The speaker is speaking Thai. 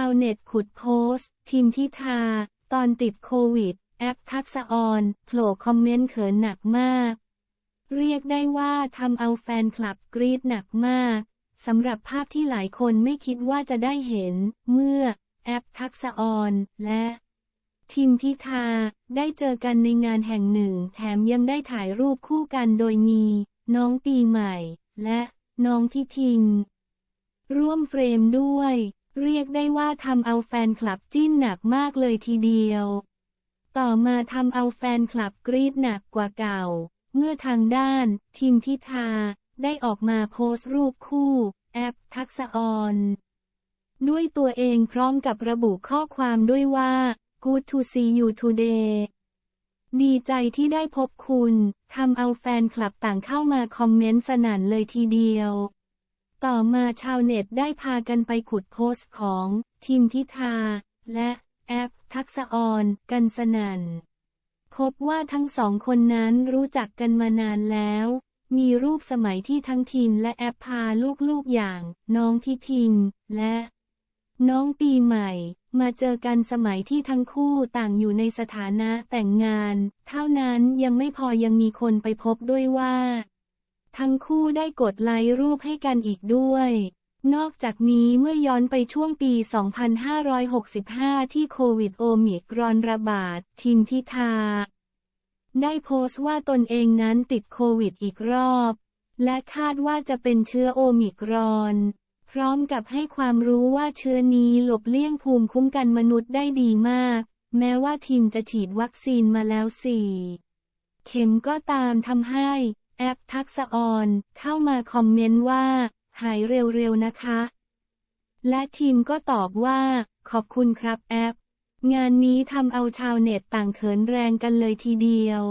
าวเน็ตขุดโพสต์ ทีมทิทาตอนติดโควิด แอปทักษออนโผล่คอมเมนต์เขินหนักมาก เรียกได้ว่าทำเอาแฟนคลับกรี๊ดหนักมากสำหรับภาพที่หลายคนไม่คิดว่าจะได้เห็น เมื่อ แอปทักษออนและทีมทิทาได้เจอกันในงานแห่งหนึ่ง แถมยังได้ถ่ายรูปคู่กันโดยมี น้องปีใหม่ และน้องทิทิงร่วมเฟรมด้วย เรียกได้ว่าทำเอาแฟนคลับจิ้นหนักมากเลยทีเดียว ต่อมาทำเอาแฟนคลับกรี๊ดหนักกว่าเก่า เมื่อทางด้าน ทีมทิทาได้ออกมาโพสต์รูปคู่ แอปทักษออนด้วยตัวเองพร้อมกับระบุข้อความด้วยว่า Good to see you today ดีใจที่ได้พบคุณ ทำเอาแฟนคลับต่างเข้ามาคอมเมนต์สนั่นเลยทีเดียว ต่อมาชาวเน็ตได้พากันไปขุดโพสต์ของทีมทิทา และแอปทักษะออนกันสนัน่นพบว่าทั้งสองคนนั้นรู้จักกันมานานแล้ว มีรูปสมัยที่ทั้งทีมและแอปพาลูกๆอย่าง น้องทิทิงและ น้องปีใหม่ มาเจอกันสมัยที่ทั้งคู่ต่างอยู่ในสถานะแต่งงาน เท่านั้นยังไม่พอยังมีคนไปพบด้วยว่า ทั้งคู่ได้กดไลค์รูปให้กันอีกด้วย นอกจากนี้เมื่อย้อนไปช่วงปี 2565 ที่โควิดโอมิกรอนระบาดทีมทิทาได้โพสต์ว่าตนเองนั้นติดโควิดอีกรอบ และคาดว่าจะเป็นเชื้อโอมิกรอนพร้อมกับให้ความรู้ว่าเชื้อนี้หลบเลี่ยงภูมิคุ้มกันมนุษย์ได้ดีมาก แม้ว่าทีมจะฉีดวัคซีนมาแล้วสี่เข็มก็ตามทำให้ แอปทักษะออนเข้ามาคอมเมนต์ว่า หายเร็วๆนะคะ และทีมก็ตอบว่า ขอบคุณครับแอป งานนี้ทำเอาชาวเน็ตต่างเขินแรงกันเลยทีเดียว